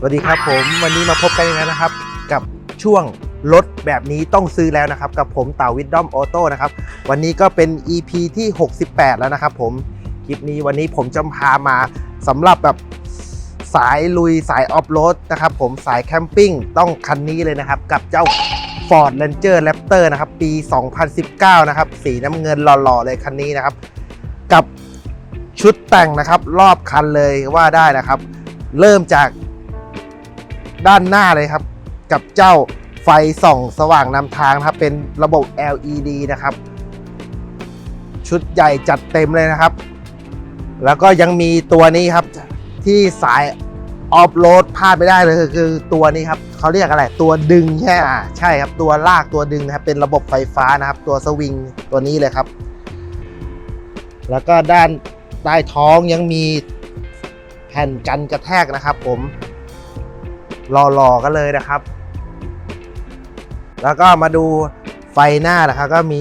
สวัสดีครับผมวันนี้มาพบกันอีกแล้วนะครับ กับช่วงรถแบบนี้ต้องซื้อแล้วนะครับ กับผมเต่าวิดดอมออโต้นะครับ วันนี้ก็เป็น EP ที่ 68 แล้วนะครับผมคลิปนี้วันนี้ผมจะพามาสำหรับแบบสายลุยสายออฟโรดนะครับผมสายแคมปิ้งต้องคันนี้เลยนะครับ กับเจ้า Ford Ranger Raptor นะครับ ปี 2019 นะครับ สีน้ำเงินหล่อๆเลยคันนี้นะครับ กับชุดแต่งนะครับ รอบคันเลยว่าได้นะครับ เริ่มจาก ด้านหน้าเลยครับ กับเจ้าไฟส่องสว่างนำทางนะครับ เป็นระบบ LED นะครับ ชุดใหญ่จัดเต็มเลยนะครับ แล้วก็ยังมีตัวนี้ครับที่สายออฟโรดพลาดไม่ได้เลยคือตัวนี้ครับเขาเรียกอะไร ตัวดึงใช่อะใช่ครับตัวลากตัวดึงนะครับ เป็นระบบไฟฟ้านะครับ ตัวสวิงตัวนี้เลยครับ แล้วก็ด้านใต้ท้องยังมีแผ่นกันกระแทกนะครับผม หล่อๆกันเลยนะครับ แล้วก็มาดูไฟหน้านะครับ ก็มี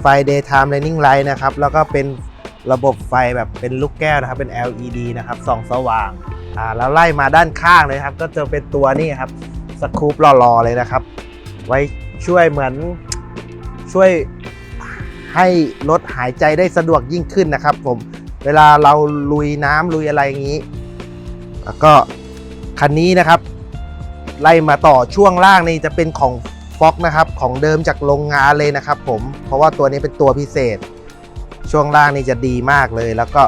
ไฟ daytime running light นะครับ แล้วก็เป็นระบบไฟแบบเป็นลูกแก้วนะครับ เป็น LED นะครับส่องสว่างอ่าแล้วไล่มาด้านข้างเลยครับ ก็จะเป็นตัวนี้ครับสกูปหล่อๆเลยนะครับ ไว้ช่วยเหมือนช่วยให้รถหายใจได้สะดวกยิ่งขึ้นนะครับ ผมเวลาเราลุยน้ำลุยอะไรอย่างนี้ แล้วก็คันนี้นะครับ ไล่มาต่อช่วงล่างนี่จะเป็นของฟ็อกนะครับของเดิมจากโรงงานเลยนะครับผมเพราะว่าตัวนี้เป็นตัวพิเศษ ช่วงล่างนี่จะดีมากเลยแล้วก็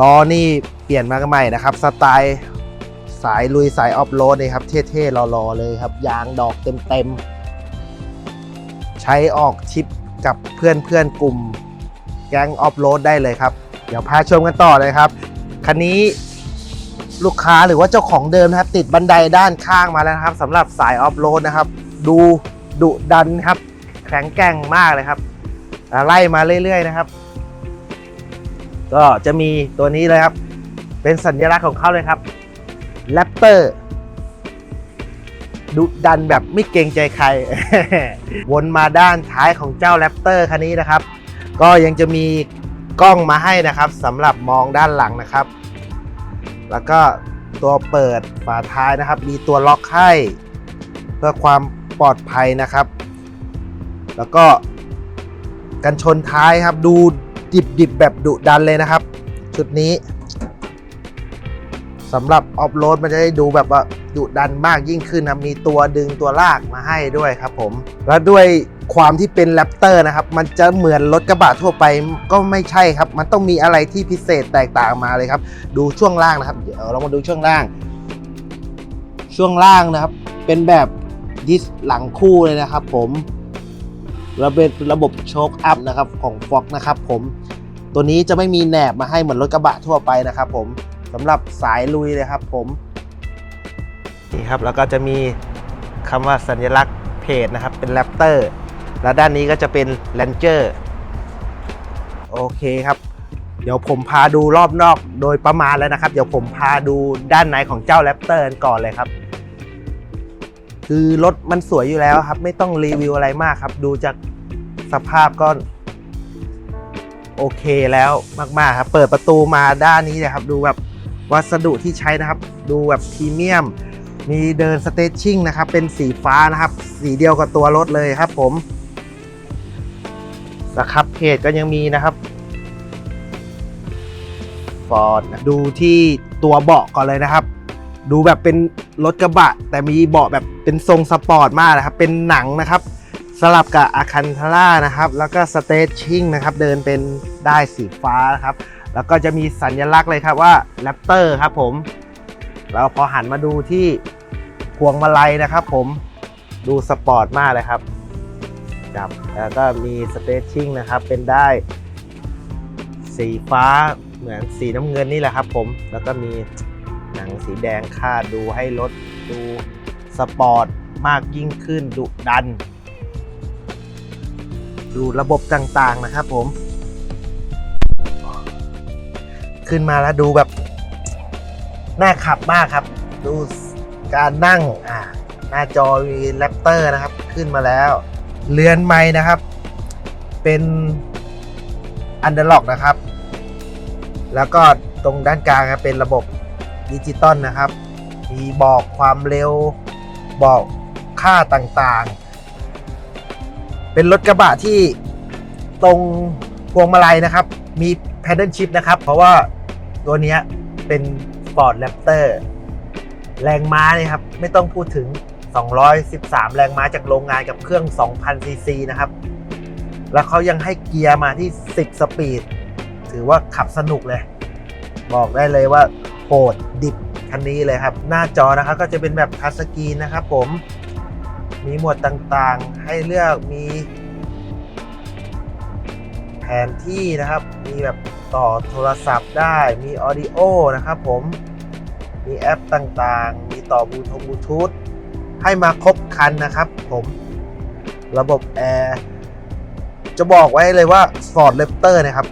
ล้อนี่เปลี่ยนมาใหม่นะครับ สไตล์สายลุยสายออฟโรดนี่ครับ เท่ๆรอๆเลยครับ ยางดอกเต็มๆ ใช้ออกทริปกับเพื่อนๆกลุ่มแก๊งออฟโรดได้เลยครับ เดี๋ยวพาชมกันต่อเลยครับ คันนี้ ลูกค้าหรือว่าเจ้าของเดิมนะครับ ติดบันไดด้านข้างมาแล้วนะครับสำหรับสายออฟโรดนะครับ ดูดุดันครับ แข็งแกร่งมากเลยครับไล่มาเรื่อยๆนะครับ ก็จะมีตัวนี้เลยครับ เป็นสัญลักษณ์ของเขาเลยครับแรปเตอร์ดุดันแบบไม่เกรงใจใคร วนมาด้านท้ายของเจ้าแรปเตอร์คันนี้นะครับ ก็ยังจะมีกล้องมาให้นะครับสำหรับมองด้านหลังนะครับ แล้วก็ตัวเปิดฝาท้ายนะครับ มีตัวล็อกให้เพื่อความปลอดภัยนะครับ แล้วก็กันชนท้ายครับดูดิบๆแบบดุดันเลยนะครับ ชุดนี้สำหรับออฟโรดมันจะได้ดูแบบว่าดุดันมากยิ่งขึ้นนะมีตัวดึงตัวลากมาให้ด้วยครับผม แล้วด้วย ความที่เป็นแรปเตอร์นะครับ มันจะเหมือนรถกระบะทั่วไปก็ไม่ใช่ครับ มันต้องมีอะไรที่พิเศษแตกต่างมาเลยครับ ดูช่วงล่างนะครับเดี๋ยวเรามาดูช่วงล่าง ช่วงล่างนะครับ เป็นแบบดิสหลังคู่เลยนะครับ ผมระเป็นระบบโชคอัพนะครับของ Fox นะครับผมตัวนี้จะไม่มีแหนบมาให้เหมือนรถกระบะทั่วไปนะครับผมสำหรับสายลุยเลยครับผมนี่ครับแล้วก็จะมีคำว่าสัญลักษณ์เพจนะครับเป็นแรปเตอร์ แล้วด้านนี้ก็จะเป็นแ a นเจอร์โอเคครับ เดี๋ยวผมพาดูรอบนอกโดยประมาณแล้วนะครับ เดี๋ยวผมพาดูด้านในของเจ้าแรปเตอร์ก่อนเลยครับ คือรถมันสวยอยู่แล้วครับ ไม่ต้องรีวิวอะไรมากครับ ดูจากสภาพก็โอเคแล้วมาก ๆ ครับ เปิดประตูมาด้านนี้นะครับ ดูแบบวัสดุที่ใช้นะครับ ดูแบบพรีเมียม มีเดินสเตชชิ่งนะครับ เป็นสีฟ้านะครับ สีเดียวกับตัวรถเลยครับผม นะครับเพจก็ยังมีนะครับฟอร์ดดูที่ตัวเบาะก่อนเลยนะครับ ดูแบบเป็นรถกระบะ แต่มีเบาะแบบเป็นทรงสปอร์ตมากนะครับ เป็นหนังนะครับ สลับกับอาคันทาร่านะครับ แล้วก็สเตชชิ่งนะครับ เดินเป็นได้สีฟ้านะครับ แล้วก็จะมีสัญลักษณ์เลยครับว่าแรปเตอร์ครับผม แล้วพอหันมาดูที่พวงมาลัยนะครับผม ดูสปอร์ตมากเลยครับ ครับแล้วก็มีสเตชชิ่งนะครับ เป็นได้สีฟ้าเหมือนสีน้ำเงินนี่แหละครับผม แล้วก็มีหนังสีแดงคาดดูให้รถดูสปอร์ตมากยิ่งขึ้นดุดัน ดูระบบต่างๆนะครับผม ขึ้นมาแล้วดูแบบน่าขับมากครับ ดูการนั่งอ่าหน้าจอมีแรปเตอร์นะครับ ขึ้นมาแล้ว เรือนไม้นะครับ เป็นอันเดอร์ล็อกนะครับ แล้วก็ตรงด้านกลางเป็นระบบดิจิตอลนะครับ มีบอกความเร็วบอกค่าต่างๆ เป็นรถกระบะที่ตรงพวงมาลัยนะครับ มี Paddle Shift นะครับ เพราะว่าตัวนี้เป็น Ford Raptor แรงม้าเนี่ยครับ ไม่ต้องพูดถึง 213 แรงม้าจากโรงงานกับเครื่อง 2,000 ซีซีนะครับ แล้วเขายังให้เกียร์มาที่ 10 สปีด ถือว่าขับสนุกเลย บอกได้เลยว่าโหดดิบคันนี้เลยครับ หน้าจอนะครับก็จะเป็นแบบทัชสกรีนนะครับผม มีหมวดต่างๆ ให้เลือกมี แผนที่นะครับ มีแบบต่อโทรศัพท์ได้ มีออดิโอนะครับผม มีแอปต่างๆ มีต่อบลูทูธบลูทูธ ให้มาครบคันนะครับผมระบบแอร์จะบอกไว้เลยว่า Ford Raptor นะครับ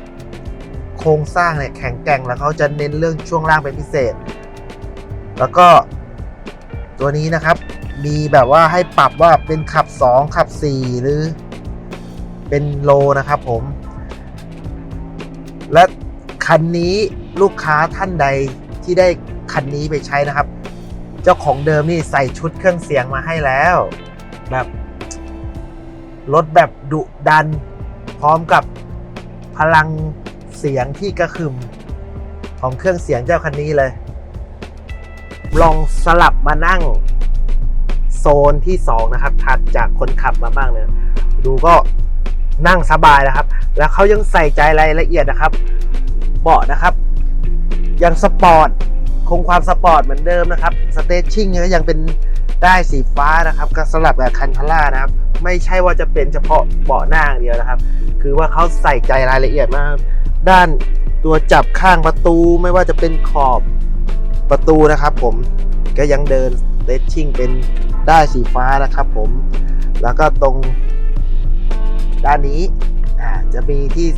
โครงสร้างเนี่ยแข็งแกร่งแล้วเขาจะเน้นเรื่องช่วงล่างเป็นพิเศษ แล้วก็ตัวนี้นะครับมีแบบว่าให้ปรับว่าเป็นขับ 2 ขับ 4 หรือเป็นโลนะครับผม และคันนี้ลูกค้าท่านใดที่ได้คันนี้ไปใช้นะครับ เจ้าของเดิมนี่ใส่ชุดเครื่องเสียงมาให้แล้ว แบบรถแบบดุดัน พร้อมกับพลังเสียงที่กระขึมของเครื่องเสียงเจ้าคันนี้เลย ลองสลับมานั่งโซนที่ 2 นะครับ ถัดจากคนขับมาบ้างเลยดูก็นั่งสบายนะครับ แล้วเขายังใส่ใจรายละเอียดนะครับ เบาะนะครับ ยังสปอร์ต งความสปอร์ตเหมือนเดิมนะครับสเตชชิ่งก็ยังเป็นได้สีฟ้านะครับก็สลับกับคันทล่านะครับ ไม่ใช่ว่าจะเป็นเฉพาะเบาะหน้าอย่างเดียวนะครับ คือว่าเขาใส่ใจรายละเอียดมาก ด้านตัวจับข้างประตูไม่ว่าจะเป็นขอบประตูนะครับ ผมก็ยังเดินเลชชิ่งเป็นได้สีฟ้านะครับ ผมแล้วก็ตรงด้านนี้ อ่าจะมีที่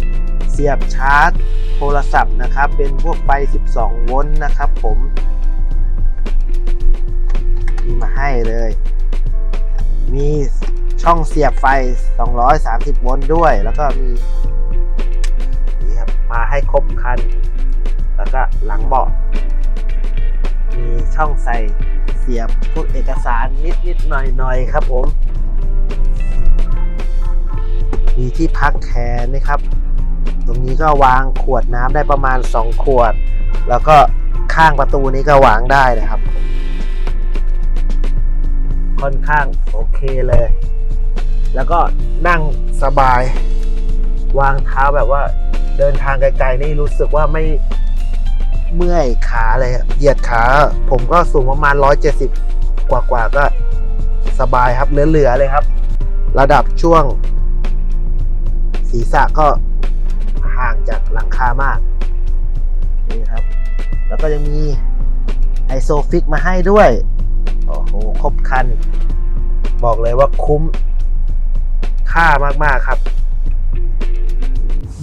เสียบชาร์จโทรศัพท์นะครับ เป็นพวกไฟ 12 โวลต์นะครับผมมีมาให้เลย มีช่องเสียบไฟ 230 โวลต์ด้วย แล้วก็มีนี่ครับมาให้ครบคัน แล้วก็หลังเบาะมีช่องใส่เสียบพวกเอกสารนิดนิดๆหน่อยหน่อยๆครับผม ที่พักแขนนะครับ ตรงนี้ก็วางขวดน้ำได้ประมาณ 2 ขวด แล้วก็ข้างประตูนี้ก็วางได้นะครับ ค่อนข้างโอเคเลย แล้วก็นั่งสบาย วางเท้าแบบว่าเดินทางไกลๆนี่รู้สึกว่าไม่เมื่อยขาเลยเหยียดขา ผมก็สูงประมาณ 170 กว่าๆก็สบายครับเหลือๆเลยครับ ระดับช่วง ศีรษะก็ห่างจากหลังคามากนี่ครับ แล้วก็ยังมีไอโซฟิกมาให้ด้วย โอ้โห ครบคัน บอกเลยว่าคุ้ม ค่ามากๆครับ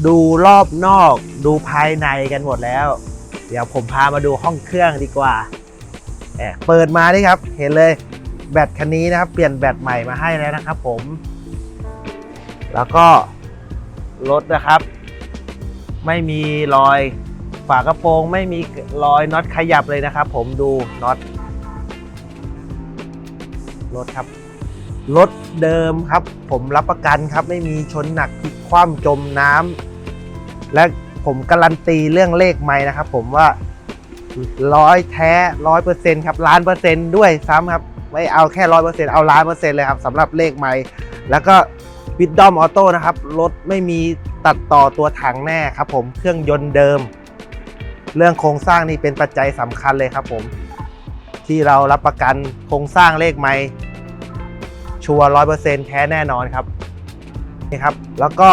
ดูรอบนอกดูภายในกันหมดแล้ว เดี๋ยวผมพามาดูห้องเครื่องดีกว่าแอบเปิดมานี่ครับ เห็นเลยแบตคันนี้นะครับ เปลี่ยนแบตใหม่มาให้แล้วนะครับผม แล้วก็ รถนะครับ ไม่มีรอยฝากระโปรงไม่มีรอยน็อตขยับเลยนะครับ ผมดูน็อตรถครับรถเดิมครับ ผมรับประกันครับ ไม่มีชนหนักพลิกคว่ำจมน้ำและผมการันตีเรื่องเลขไม่นะครับ ผมว่าร้อยแท้ร้อยเปอร์เซ็นต์ครับล้านเปอร์เซ็นต์ด้วยซ้ำครับ ไม่เอาแค่ร้อยเปอร์เซ็นต์เอาล้านเปอร์เซ็นต์เลยครับสำหรับเลขไม่แล้วก็ วิดดอมออโต้นะครับ รถไม่มีตัดต่อตัวถังแน่ครับผมเครื่องยนต์เดิม เรื่องโครงสร้างนี่เป็นปัจจัยสำคัญเลยครับผม ที่เรารับประกันโครงสร้างเลขไม่ชัวร์ร้อยเปอร์เซ็นต์แท้แน่นอนครับนี่ครับ แล้วก็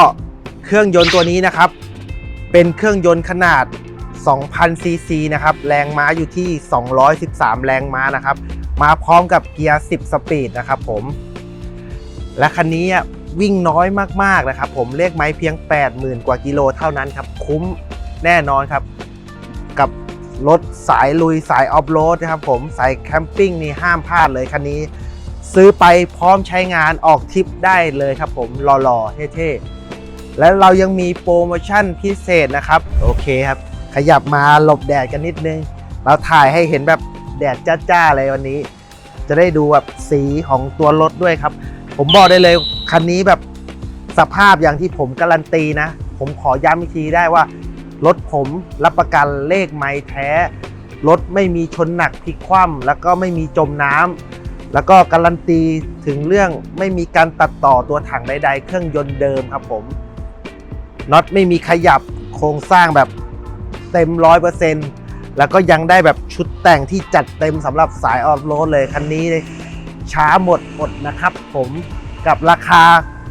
เครื่องยนต์ตัวนี้นะครับ เป็นเครื่องยนต์ขนาด 2,000 ซีซีนะครับ แรงม้าอยู่ที่ 213 แรงม้านะครับ มาพร้อมกับเกียร์ 10 สปีดนะครับผม และคันนี้อะ วิ่งน้อยมากๆนะครับ ผมเลขไม้เพียง 80,000 กว่ากิโลเท่านั้นครับ คุ้มแน่นอนครับ กับรถสายลุยสายออฟโรดนะครับผมสายแคมปิ้งนี่ห้ามพลาดเลยคันนี้ ซื้อไปพร้อมใช้งานออกทริปได้เลยครับผมหล่อๆเท่ๆ และเรายังมีโปรโมชั่นพิเศษนะครับ โอเคครับ ขยับมาหลบแดดกันนิดนึง เราถ่ายให้เห็นแบบแดดจ้าๆเลยวันนี้ จะได้ดูแบบสีของตัวรถด้วยครับ ผมบอกได้เลย คันนี้แบบสภาพอย่างที่ผมการันตีนะ ผมขอย้ำอีกทีได้ว่ารถผมรับประกันเลขไม้แท้ รถไม่มีชนหนักพลิกคว่ำแล้วก็ไม่มีจมน้ำแล้วก็การันตีถึงเรื่องไม่มีการตัดต่อตัวถังใด ๆ เครื่องยนต์เดิมครับผมน็อตไม่มีขยับโครงสร้างแบบเต็มร้อยเปอร์เซ็นต์แล้วก็ยังได้แบบชุดแต่งที่จัดเต็มสำหรับสายออฟโรดเลยคันนี้เลยช้าหมดอดนะครับผม กับราคา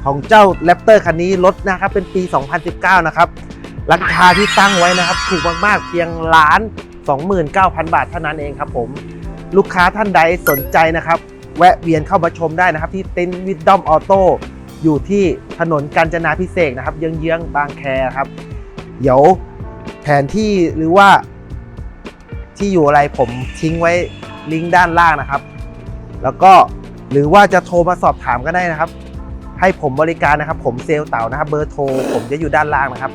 ของเจ้าแรปเตอร์คันนี้ลดนะครับเป็นปี 2019 นะครับ ราคาที่ตั้งไว้นะครับ ถูกมากๆเพียงล้าน 29,000 บาทเท่านั้นเองครับผม ลูกค้าท่านใดสนใจนะครับ แวะเวียนเข้ามาชมได้นะครับ ที่เต็นท์วิดดอมออโต้อยู่ที่ถนนกาญจนาพิเศษนะครับเยื้องๆบางแคครับ เดี๋ยวแผนที่หรือว่า ที่อยู่อะไรผมทิ้งไว้ลิงก์ด้านล่างนะครับ แล้วก็ หรือว่าจะโทรมาสอบถามก็ได้นะครับ ให้ผมบริการนะครับ ผมเซลล์เต่านะครับ เบอร์โทรผมจะอยู่ด้านล่างนะครับ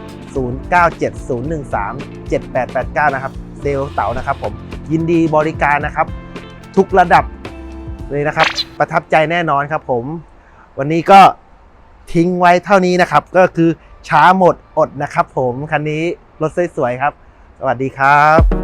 0970137889 นะครับ เซลล์เต่านะครับ ผมยินดีบริการนะครับ ทุกระดับเลยนะครับ ประทับใจแน่นอนครับ ผม วันนี้ก็ทิ้งไว้เท่านี้นะครับ ก็คือช้าหมดอดนะครับ ผมคันนี้รถสวยๆครับ สวัสดีครับ